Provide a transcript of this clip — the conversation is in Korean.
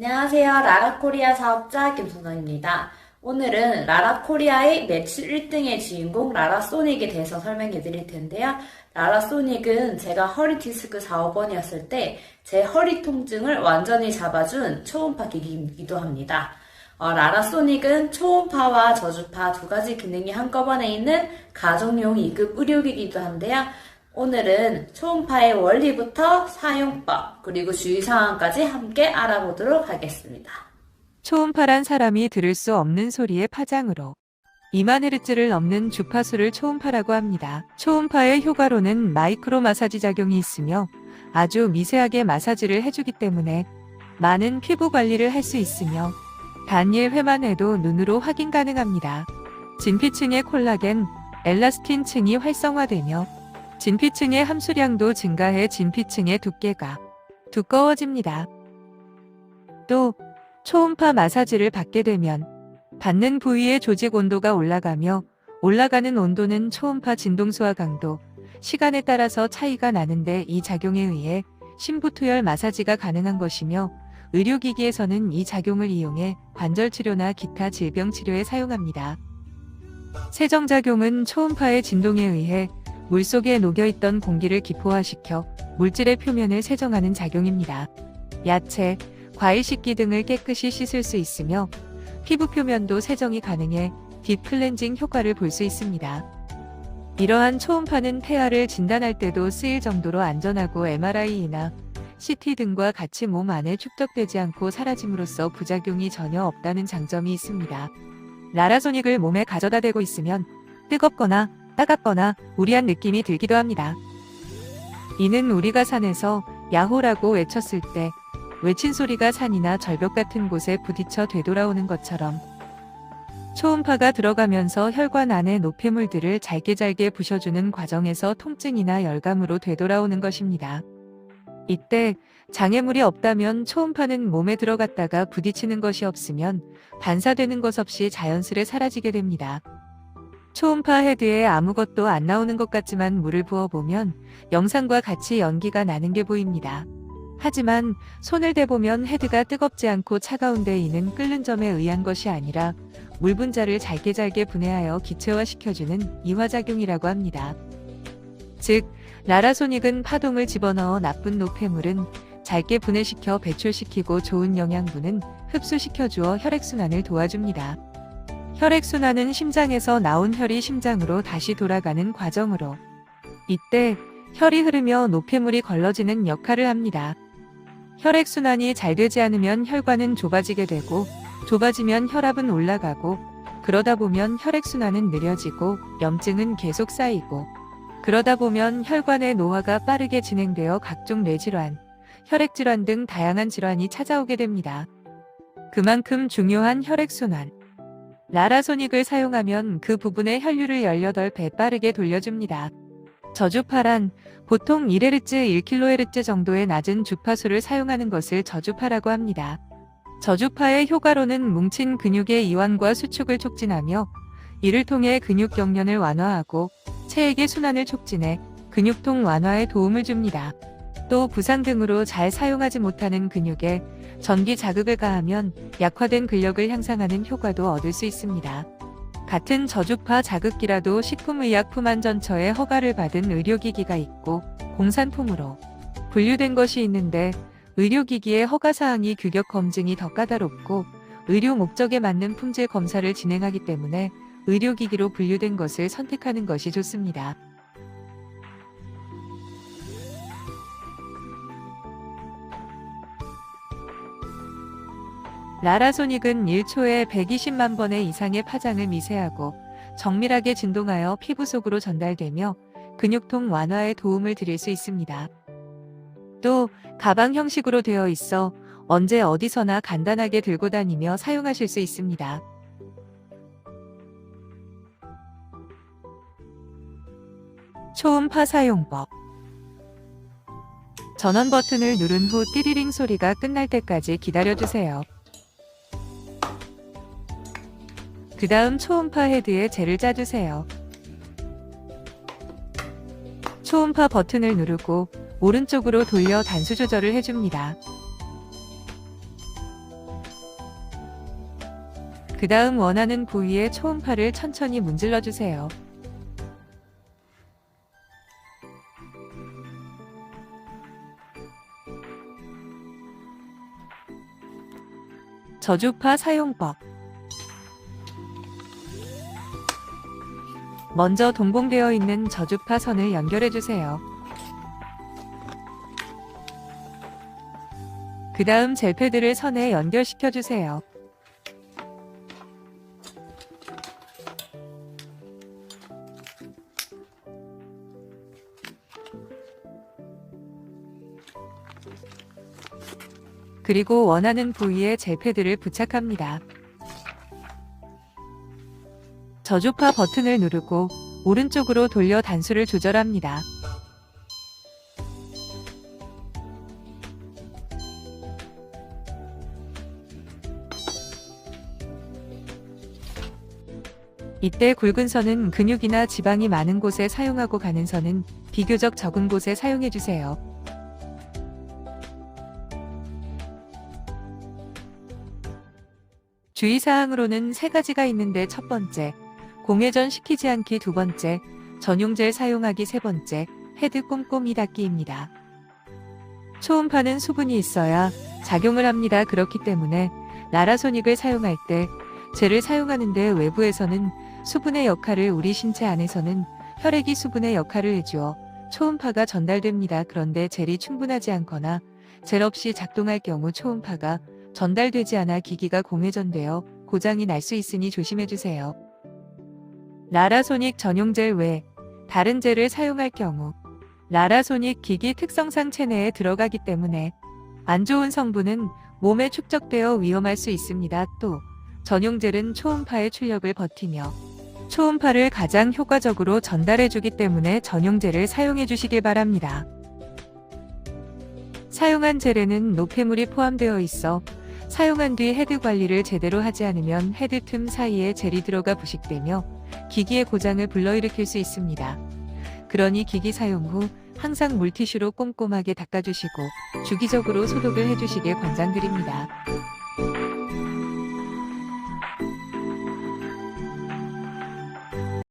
안녕하세요. 라라코리아 사업자 김순정입니다. 오늘은 라라코리아의 매출 1등의 주인공 라라소닉에 대해서 설명해 드릴 텐데요. 라라소닉은 제가 허리 디스크 사업원이었을 때 제 허리 통증을 완전히 잡아준 초음파 기기이기도 합니다. 어, 라라소닉은 초음파와 저주파 두 가지 기능이 한꺼번에 있는 가정용 2급 의료기기이기도 한데요. 오늘은 초음파의 원리부터 사용법, 그리고 주의사항까지 함께 알아보도록 하겠습니다. 초음파란 사람이 들을 수 없는 소리의 파장으로 2만 헤르츠를 넘는 주파수를 초음파라고 합니다. 초음파의 효과로는 마이크로 마사지 작용이 있으며 아주 미세하게 마사지를 해주기 때문에 많은 피부 관리를 할 수 있으며 단일 회만 해도 눈으로 확인 가능합니다. 진피층의 콜라겐, 엘라스틴층이 활성화되며 진피층의 함수량도 증가해 진피층의 두께가 두꺼워집니다. 또 초음파 마사지를 받게 되면 받는 부위의 조직 온도가 올라가며 올라가는 온도는 초음파 진동수와 강도, 시간에 따라서 차이가 나는데 이 작용에 의해 심부투열 마사지가 가능한 것이며 의료기기에서는 이 작용을 이용해 관절 치료나 기타 질병 치료에 사용합니다. 세정작용은 초음파의 진동에 의해 물속에 녹여있던 공기를 기포화시켜 물질의 표면을 세정하는 작용입니다. 야채, 과일 식기 등을 깨끗이 씻을 수 있으며 피부 표면도 세정이 가능해 딥 클렌징 효과를 볼 수 있습니다. 이러한 초음파는 폐하를 진단할 때도 쓰일 정도로 안전하고 MRI나 CT 등과 같이 몸 안에 축적되지 않고 사라짐으로써 부작용이 전혀 없다는 장점이 있습니다. 라라소닉을 몸에 가져다 대고 있으면 뜨겁거나 따갑거나 우리한 느낌이 들기도 합니다. 이는 우리가 산에서 야호라고 외쳤을 때 외친 소리가 산이나 절벽 같은 곳에 부딪혀 되돌아오는 것처럼 초음파가 들어가면서 혈관 안의 노폐물들을 잘게 잘게 부셔주는 과정에서 통증이나 열감으로 되돌아오는 것입니다. 이때 장애물이 없다면 초음파는 몸에 들어갔다가 부딪히는 것이 없으면 반사되는 것 없이 자연스레 사라지게 됩니다. 초음파 헤드에 아무것도 안 나오는 것 같지만 물을 부어보면 영상과 같이 연기가 나는 게 보입니다. 하지만 손을 대보면 헤드가 뜨겁지 않고 차가운 데 이는 끓는 점에 의한 것이 아니라 물 분자를 잘게 잘게 분해하여 기체화시켜주는 이화작용이라고 합니다. 즉, 라라소닉은 파동을 집어넣어 나쁜 노폐물은 잘게 분해시켜 배출시키고 좋은 영양분은 흡수시켜 주어 혈액순환을 도와줍니다. 혈액순환은 심장에서 나온 혈이 심장으로 다시 돌아가는 과정으로 이때 혈이 흐르며 노폐물이 걸러지는 역할을 합니다. 혈액순환이 잘 되지 않으면 혈관은 좁아지게 되고 좁아지면 혈압은 올라가고 그러다 보면 혈액순환은 느려지고 염증은 계속 쌓이고 그러다 보면 혈관의 노화가 빠르게 진행되어 각종 뇌질환, 혈액질환 등 다양한 질환이 찾아오게 됩니다. 그만큼 중요한 혈액순환. 라라소닉을 사용하면 그 부분의 혈류를 18배 빠르게 돌려줍니다. 저주파란 보통 1Hz, 1kHz 정도의 낮은 주파수를 사용하는 것을 저주파라고 합니다. 저주파의 효과로는 뭉친 근육의 이완과 수축을 촉진하며 이를 통해 근육 경련을 완화하고 체액의 순환을 촉진해 근육통 완화에 도움을 줍니다. 또 부상 등으로 잘 사용하지 못하는 근육에 전기 자극을 가하면 약화된 근력을 향상하는 효과도 얻을 수 있습니다. 같은 저주파 자극기라도 식품의약품안전처의 허가를 받은 의료기기가 있고 공산품으로 분류된 것이 있는데 의료기기의 허가사항이 규격 검증이 더 까다롭고 의료 목적에 맞는 품질 검사를 진행하기 때문에 의료기기로 분류된 것을 선택하는 것이 좋습니다. 라라소닉은 1초에 120만 번의 이상의 파장을 미세하고 정밀하게 진동하여 피부 속으로 전달되며 근육통 완화에 도움을 드릴 수 있습니다. 또 가방 형식으로 되어 있어 언제 어디서나 간단하게 들고 다니며 사용하실 수 있습니다. 초음파 사용법 전원 버튼을 누른 후 띠리링 소리가 끝날 때까지 기다려주세요. 그 다음 초음파 헤드에 젤을 짜주세요. 초음파 버튼을 누르고 오른쪽으로 돌려 단수 조절을 해줍니다. 그 다음 원하는 부위에 초음파를 천천히 문질러 주세요. 저주파 사용법 먼저 동봉되어 있는 저주파 선을 연결해 주세요. 그 다음 젤패드를 선에 연결시켜 주세요. 그리고 원하는 부위에 젤패드를 부착합니다. 저주파 버튼을 누르고 오른쪽으로 돌려 단수를 조절합니다. 이때 굵은 선은 근육이나 지방이 많은 곳에 사용하고 가는 선은 비교적 적은 곳에 사용해 주세요. 주의사항으로는 세 가지가 있는데 첫 번째, 공회전 시키지 않기 두 번째, 전용젤 사용하기 세 번째, 헤드 꼼꼼히 닫기입니다. 초음파는 수분이 있어야 작용을 합니다. 그렇기 때문에 나라소닉을 사용할 때 젤을 사용하는데 외부에서는 수분의 역할을 우리 신체 안에서는 혈액이 수분의 역할을 해주어 초음파가 전달됩니다. 그런데 젤이 충분하지 않거나 젤 없이 작동할 경우 초음파가 전달되지 않아 기기가 공회전되어 고장이 날 수 있으니 조심해 주세요. 라라소닉 전용 젤 외 다른 젤을 사용할 경우 라라소닉 기기 특성상 체내에 들어가기 때문에 안 좋은 성분은 몸에 축적되어 위험할 수 있습니다. 또 전용 젤은 초음파의 출력을 버티며 초음파를 가장 효과적으로 전달해 주기 때문에 전용 젤을 사용해 주시길 바랍니다. 사용한 젤에는 노폐물이 포함되어 있어 사용한 뒤 헤드 관리를 제대로 하지 않으면 헤드 틈 사이에 젤이 들어가 부식되며 기기의 고장을 불러일으킬 수 있습니다. 그러니 기기 사용 후 항상 물티슈로 꼼꼼하게 닦아주시고 주기적으로 소독을 해주시길 권장드립니다.